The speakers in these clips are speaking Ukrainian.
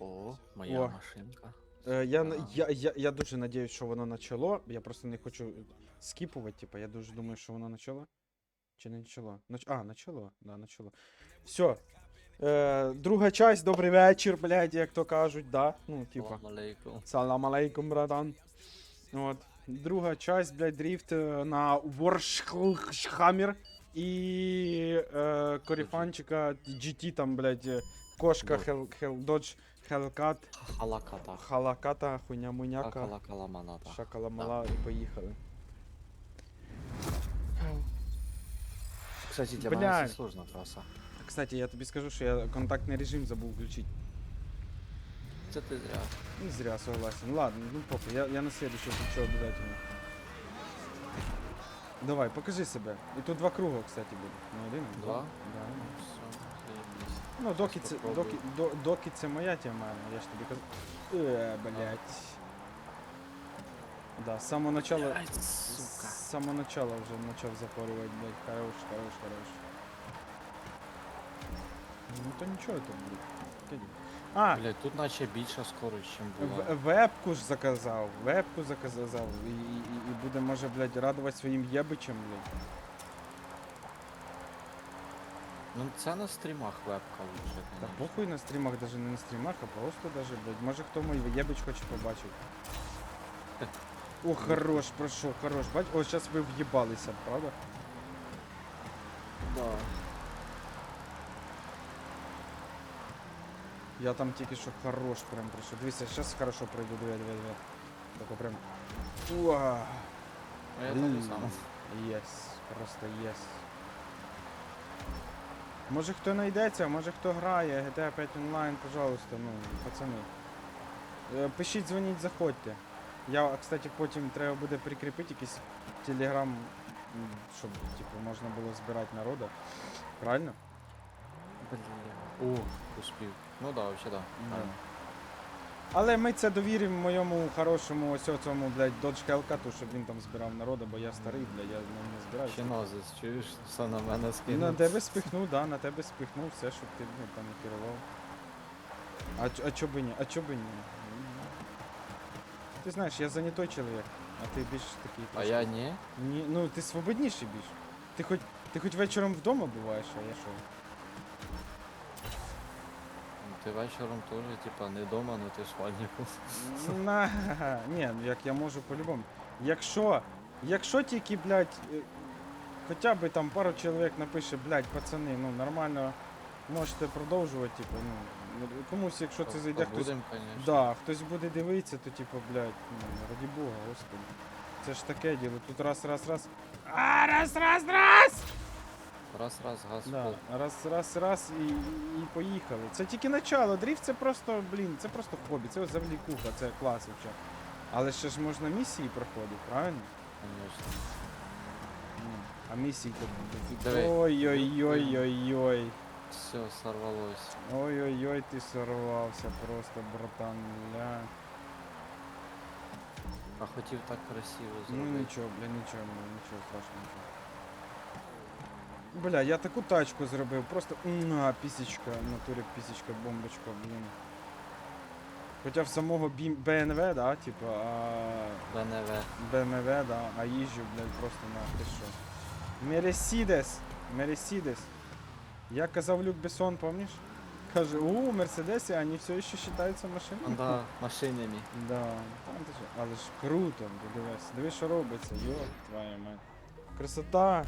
О, моя О. машинка. Е, я, я, я, я дуже надіюсь, що воно начало. Я просто не хочу скіпувати, типа, я дуже думаю, що воно начало. Чи не начало? Нач... А, начало, да, начало. Все. Е, друга часть, добрий вечір, блядь, як то кажуть, да. Ну, типа. Салам алейкум. Салам алейкум, братан. От. Друга часть, блядь, дрифт е, на Воршхаммер і е, коріфанчика GT там, блядь, е, кошка, Додж. хел, хел, Dodge Hellcat, Халаката. халаката, хуйня муняка, Калакала маната. шакаламала і поїхали. Кстати, для Блядь. мене це сложна траса. Кстати, я тобі скажу, що я контактний режим забув включити. Це ти зря. Не зря согласен. Ладно, ну похуй, я, я на следующий включу обязательно. Давай, покажи себе. І тут два круга, кстати, буде. Не один? а Два? Да. Все, заєбісь. Ну, доки це, доки, до, доки це моя тема, я ж тобі казав. Е, блядь. Да, з самого начала. Сука. З самого начала вже почав запорювати, блядь. Хорош, хорош, хорош. Ну то нічого там, блядь. А, Блять, тут наче більша скорость, ніж була. В- вебку ж заказав, вебку заказав. І, і, і буде, може, блядь, радувати своїм єбичем, блядь. Ну це на стрімах вебка лучше, Та конечно. похуй на стрімах, даже не на стрімах, а просто даже, блядь. Може хто мій єбич хоче побачив. О, хорош, пройшов, хорош. Бач, о, зараз ви в'їбалися, правда? Да. Я там тільки що хорош прям пройшов. Дивіться, зараз хорошо пройду, диви, диви, диви. Тако прям. Уа. А я так М. само. Єс, просто єс. Може хто знайдеться, може хто грає, GTA 5 онлайн, пожалуйста, ну, пацани. Е, Пишіть, дзвоніть, заходьте. Я, кстати, потім треба буде прикріпити якийсь телеграм, щоб типу, можна було збирати народу. Правильно? Блін. О, успів. Ну да, вообще да. Да. Але ми це довіримо моєму хорошому ось цьому, блядь, Dodge Hellcat, щоб він там збирав народу, бо я старий, блядь, я ну, не збираю. Чинозис, чуєш? Все на мене На тебе спихнув, да, на тебе спихнув все, щоб ти ну, там керував. А, а чо би ні? А чо би ні? Ти знаєш, я занятой чоловік, а ти більш такий. А я ні. Ні, ну ти свободніший більш. Ти хоч, ти хоч вечором вдома буваєш, а я що? Ну, Ти вечором теж, типа, не вдома, ну ти ж вальнику. На, ні, ну як я можу по-любому. Якщо, якщо тільки, блядь, е, хоча б там пару чоловік напише, блядь, пацани, ну нормально можете продовжувати, типу, ну, комусь, якщо це зайде хтось. Будем, конечно. Да, хтось буде дивитися, то типу, блядь, ну, раді Бога, господи. Це ж таке діло, тут раз, раз, раз. А, раз, раз, раз! Раз, раз, газ Да, пол. раз, раз, раз і, і, поїхали. Це тільки начало. Дріфт це просто, блін, це просто хобі, це завлікуха, це клас взагалі. Але ще ж можна місії проходити, правильно? Конечно. Ну, а місії то Диви. Ой-ой-ой-ой-ой. Все, сорвалось. Ой-ой-ой, ти сорвався просто, братан, ля. А хотів так красиво Ну зробити. нічого, бля, нічого, ну, нічого страшного. Бля, я таку тачку зробив, просто на пісічка, в натурі пісічка, бомбочка, блін. Хоча в самого BMW, да, типа, а БНВ. BMW, да, а їжджу, блядь, просто на ти що. Мересідес, Мересідес. Я казав Люк Бессон, помниш? Каже, у, Мерседесі, вони все ще вважаються машинами. Да, машинами. Да, там ти що, але ж круто, дивись, дивись, що робиться, йоп, твоя мать. Красота!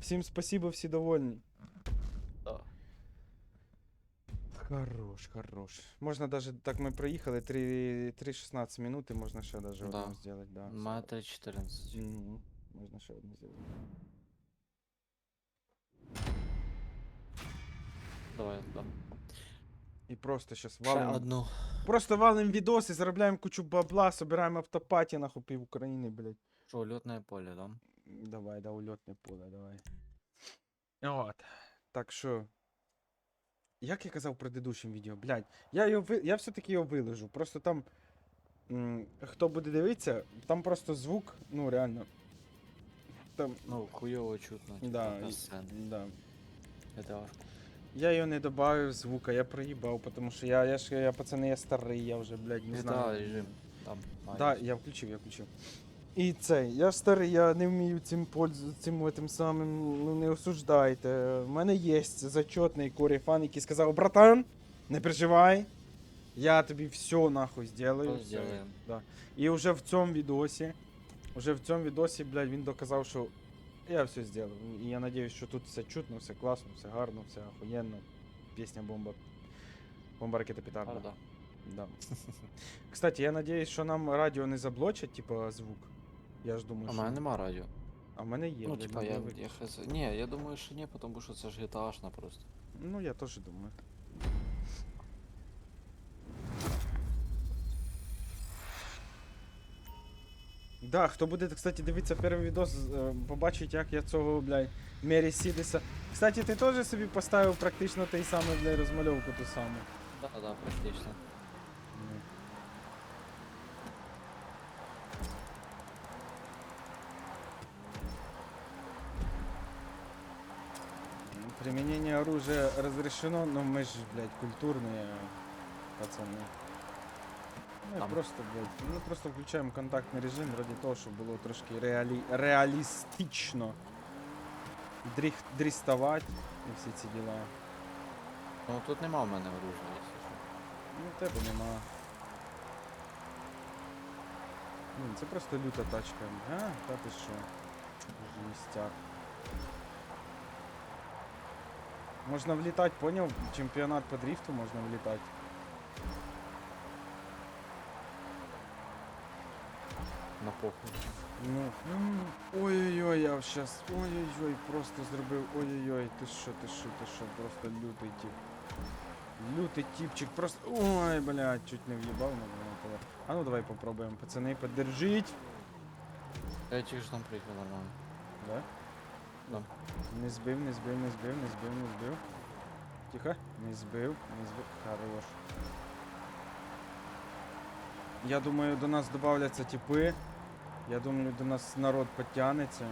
Всім спасибо, всі довольні. Да. Хорош, хорош. Можна даже, так ми проїхали 3, 3-16 минут, і можна ще даже Да. одну зробити, да. Мати 14. Мгм. Можна ще одну зробити. Давай, да. І просто щас Ще валим. одну. Просто валим відоси, заробляємо кучу бабла, собираємо автопаті нахуй пів України, блядь. Що, льотне поле, да? Давай, да, ульотне поле, давай. От. Так що. Як я казав в предыдущем відео, блядь, я його ви... я все-таки його виложу. Просто там. М, хто буде дивитися, там просто звук, ну реально. Там. Ну, хуйово чутно. типа, Да, і- да. GTA. Я його не добавив звука, я проїбав, тому що я, я ж я пацани, я старий, я вже, блядь, не знаю. режим. Там. Да, я включив, я включив. І цей, я старий, я не вмію цим пользу, цим тим самим, ну не осуждайте. У мене є зачетний корей фан, який сказав, братан, не переживай, я тобі все нахуй сделаю. Все». Да. І вже в цьому відосі, вже в цьому відосі, блядь, він доказав, що я все зробив. І я надіюсь, що тут все чутно, все класно, все гарно, все охуєнно. Пісня бомба. Бомба ракета петарда. Да. Кстати, я надіюсь, що нам радіо не заблочать, типа, звук. Я ж думаю, А в що... мене нема радіо. А в мене є. Ну, блядь, типа, я, вик- я хз. Ні, я думаю, що ні, тому що це ж GTA-шна просто. Ну, я теж думаю. Да, хто буде, кстати, дивитися перший відос, е, побачить, як я цього, блядь, Мері Сідеса. Кстати, ти теж собі поставив практично той самий, блядь, розмальовку ту саму. Да, да, практично. Применение оружия разрешено, но мы же, блядь, культурные пацаны. Ми Там. просто, блядь, ми просто включаємо контактний режим ради того, щоб було трошки реалі... реалістично дріх... дрістувати і всі ці діла. Ну тут нема в мене оружия, якщо що. Ну, тебе нема. Блін, це просто люта тачка. А, та ти що? Жістяк. Можна влітати, поняв? Чемпіонат по дріфту можна влітати. На похуй. Ну. м, Ой-ой-ой, я щас. Ой-ой-ой, просто зробив. Ой-ой-ой, ти що, ти що, ти що, просто лютий тип. Лютий типчик, просто. Ой, блядь, чуть не в'їбав на мене. А ну давай попробуємо, пацани, подержіть. Я тільки ж там приїхав нормально. Да? Да. Не збив, не збив, не збив, не збив, не збив. Тихо. Не збив, не збив. Хорош. Я думаю, до нас додавляться типи. Я думаю, до нас народ підтягнеться.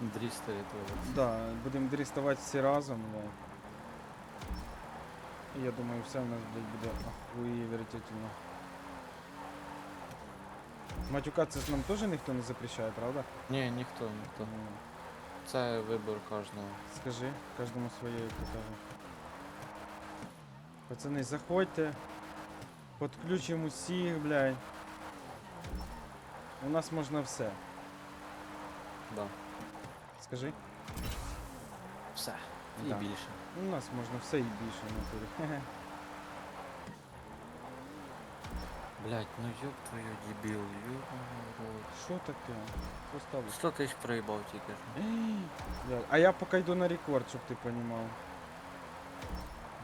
Дрістері теж. Да, будемо дріставати всі разом, да. І я думаю, все в нас, блядь, буде охуєвертительно. Матюкатися нам теж ніхто не запрещає, правда? Ні, ніхто, ніхто. Ну, Це вибір кожного. Скажи, кожному своє, як то. Пацани, заходьте. Подключимо усіх, блядь. У нас можна все. Да. Скажи. Все. І Да. більше. У нас можна все і більше натурі. Блять, ну ёб твою дебіл, ёб. Що таке? Поставлю. 100 тисяч проїбав тільки А я поки йду на рекорд, щоб ти понімав.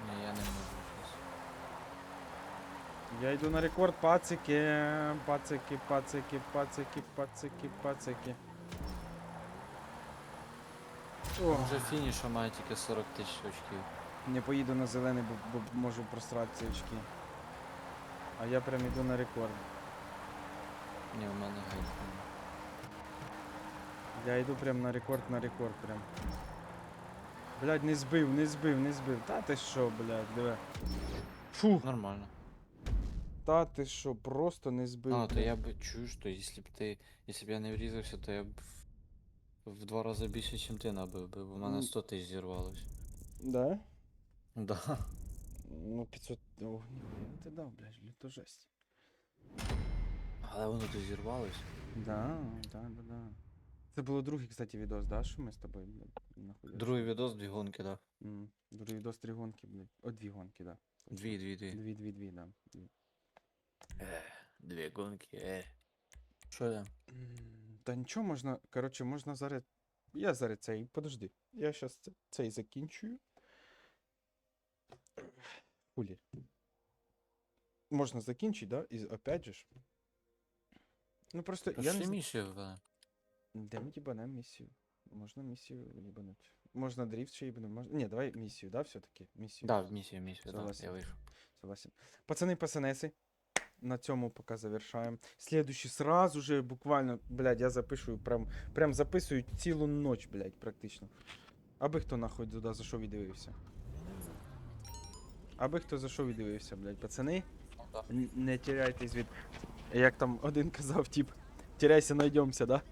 Ні, я не можу щось. Я йду на рекорд, пацики, пацики, пацики, пацики, пацики, пацики. О, Вже фініша має тільки 40 тисяч очків. не поїду на зелений, бо, бо можу просрати ці очки. А я прям йду на рекорд. Ні, у мене геть. Я йду прям на рекорд, на рекорд прям. Блядь, не збив, не збив, не збив. Та ти що, блядь, диви. Фу, Нормально. та ти що, просто не збив. А, то я б чую, що якщо б ти. Якщо б я не врізався, то я б в, в два рази більше, ніж ти набив би, бо в мене 100 тисяч зірвалось. Да? Да. Ну, 500... О, ні, ти дав, блядь, блядь, то жесть. Але воно то зірвалось. Да, да, да, да. Це було другий, кстати, відос, да, що ми з тобою, блядь. Другий відос, дві гонки, да. М, Другий відос, три гонки, блядь. О, дві гонки, да. Дві, дві, дві. Дві, дві, дві, да. Дві. Дві гонки, е. Що я? М, Та нічого можна, коротше, можна зараз. Я зараз цей, подожди. Я щас цей закінчую. Хулі. Можна закінчити, да? І опять же ж. Ну просто я не місію в. Де ми їбанем місію? Можна місію їбануть. Можна дріфт ще їбануть. Можна... Ні, давай місію, да, все-таки? Місію. Да, місію, місію, да, я вийшов. Согласен. Пацаны, пацанесы, на цьому пока завершаем. Следующий сразу же, буквально, блядь, я запишу, прям, прям записую цілу ночь, блядь, практично. Аби хто нахуй туди зайшов і дивився. Аби хто за що віддивився, блядь, пацани. Ну. Н- Не тіряйтесь від. Як там один казав, тип, тіряйся, найдемся, да?